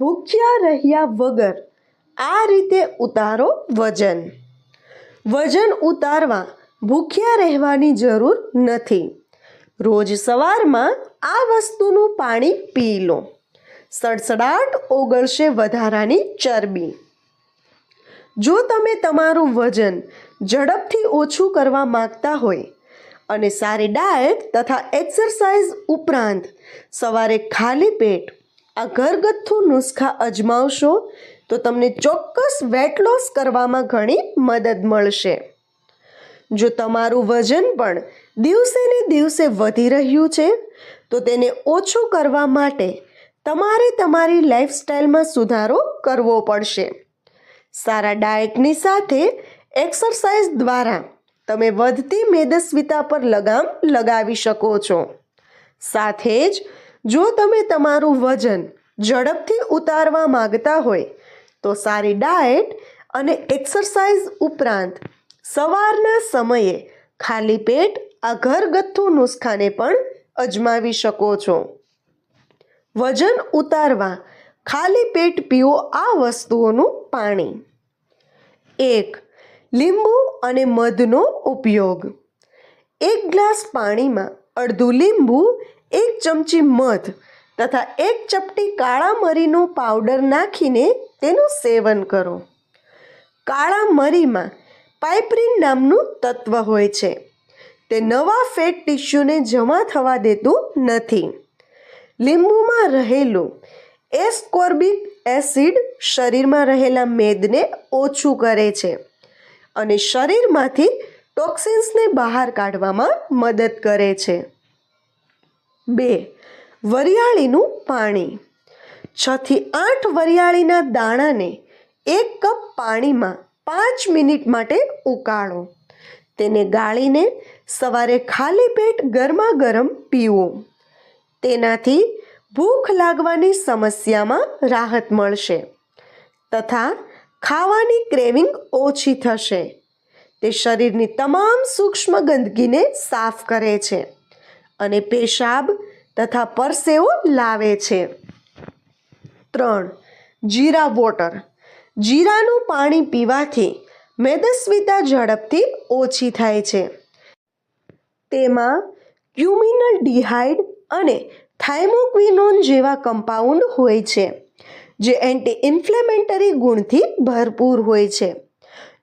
ભૂખ્યા રહ્યા વગર આ રીતે ઉતારો વજન. વજન ઉતારવા ભૂખ્યા રહેવાની જરૂર નથી. રોજ સવારમાં આ વસ્તુનું પાણી પી લો. સડસડાટ ઓગળશે વધારાની ચરબી. જો તમે તમારું વજન ઝડપથી ઓછું કરવા માંગતા હોય અને સારી ડાયટ તથા એક્સરસાઇઝ ઉપરાંત સવારે ખાલી પેટ આ ઘરગથ્થુ નુસ્ખા અજમાવશો તો તમને ચોક્કસ વેટ લોસ કરવામાં ઘણી મદદ મળશે. જો તમારું વજન પણ દિવસે ને દિવસે વધી રહ્યું છે, તો તેને ઓછું કરવા માટે તમારે તમારી લાઈફસ્ટાઈલમાં સુધારો કરવો પડશે. સારા ડાયટની સાથે એક્સરસાઇઝ દ્વારા તમે વધતી મેદસ્વીતા પર લગામ લગાવી શકો છો. સાથે જ જો તમે તમારું વજન ઝડપથી ઉતારવા માંગતા હોય, તો સારી ડાયટ અને એક્સરસાઇઝ ઉપરાંત સવારના સમયે ખાલી પેટ આ ઘરગથ્થુ નુસ્ખાને પણ અજમાવી શકો છો. વજન ઉતારવા ખાલી પેટ પીવો આ વસ્તુઓનું પાણી. એક, લીંબુ અને મધનો ઉપયોગ. એક ગ્લાસ પાણીમાં અડધું લીંબુ એક ચમચી મધ તથા એક ચપટી કાળા મરીનો પાવડર નાખીને તેનું સેવન કરો. કાળા મરીમાં પાઇપરીન નામનું તત્વ હોય છે. તે નવા ફેટ ટિશ્યુને જમા થવા દેતું નથી. લીંબુમાં રહેલું એસ્કોર્બિક એસિડ શરીરમાં રહેલા મેદને ઓછું કરે છે અને શરીરમાંથી ટોક્સિન્સને બહાર કાઢવામાં મદદ કરે છે. બે, વરિયાળીનું પાણી. છથી આઠ વરિયાળીના દાણાને એક કપ પાણીમાં પાંચ મિનિટ માટે ઉકાળો. તેને ગાળીને સવારે ખાલી પેટ ગરમા ગરમ પીવો. તેનાથી ભૂખ લાગવાની સમસ્યામાં રાહત મળશે તથા ખાવાની ક્રેવિંગ ઓછી થશે. તે શરીરની તમામ સૂક્ષ્મ ગંદકીને સાફ કરે છે. અને પેશાબ તથા પરસેવો લાવે છે. ત્રણ, જીરા વોટર. જીરાનું પાણી પીવાથી મેદસ્વીતા ઝડપથી ઓછી થાય છે. તેમાં ક્યુમિનલ ડિહાઇડ અને થાઇમોક્વિનોન જેવા કમ્પાઉન્ડ હોય છે, જે એન્ટી ઇન્ફ્લેમેટરી ગુણથી ભરપૂર હોય છે.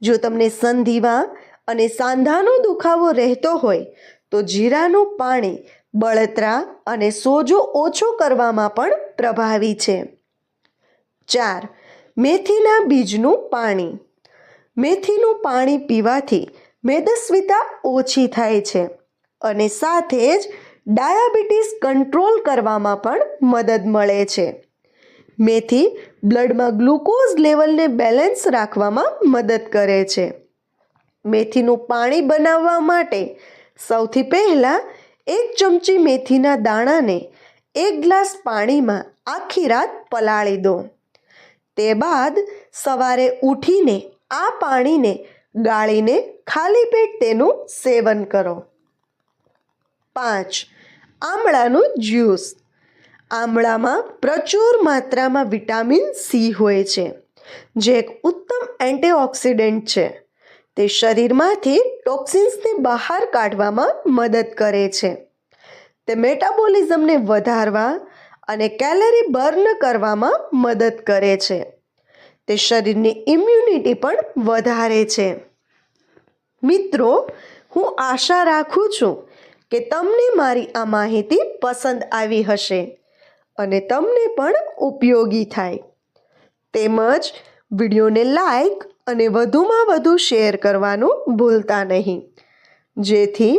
જો તમને સંધિવા અને સાંધાનો દુખાવો રહેતો હોય તો જીરાનું પાણી બળતરા અને સોજો ઓછો કરવામાં પણ પ્રભાવી છે. ચાર, મેથીના બીજનું પાણી. મેથીનું પાણી પીવાથી મેદસ્વીતા ઓછી થાય છે અને સાથે જ ડાયાબિટીસ કંટ્રોલ કરવામાં પણ મદદ મળે છે. મેથી બ્લડમાં ગ્લુકોઝ લેવલને બેલેન્સ રાખવામાં મદદ કરે છે. મેથીનું પાણી બનાવવા માટે સૌથી પહેલાં એક ચમચી મેથીના દાણાને એક ગ્લાસ પાણીમાં આખી રાત પલાળી દો. તે બાદ સવારે ઉઠીને આ પાણીને ગાળીને ખાલી પેટ તેનું સેવન કરો. પાંચ, આમળાનું જ્યુસ. આમળામાં પ્રચુર માત્રામાં વિટામિન સી હોય છે, જે એક ઉત્તમ એન્ટીઓક્સિડન્ટ છે. તે શરીરમાંથી ટોક્સિન્સને બહાર કાઢવામાં મદદ કરે છે. તે મેટાબોલિઝમને વધારવા અને કેલરી બર્ન કરવામાં મદદ કરે છે. તે શરીરની ઇમ્યુનિટી પણ વધારે છે. મિત્રો, હું આશા રાખું છું કે તમને મારી આ માહિતી પસંદ આવી હશે અને તમને પણ ઉપયોગી થાય. તેમજ વિડીયોને લાઈક અને વધુમાં વધુ શેર કરવાનું ભૂલતા નહીં. જેથી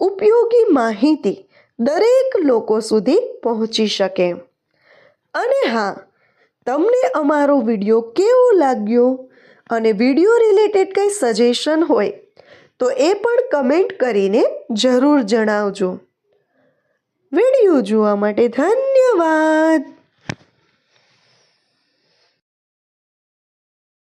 ઉપયોગી માહિતી દરેક લોકો સુધી પહોંચી શકે. અને હા, તમને અમારો વીડિયો કેવો લાગ્યો અને વીડિયો રિલેટેડ કંઈ સજેશન હોય, તો એ પણ કમેન્ટ કરીને જરૂર જણાવજો. વીડિયો જોવા માટે ધન્યવાદ!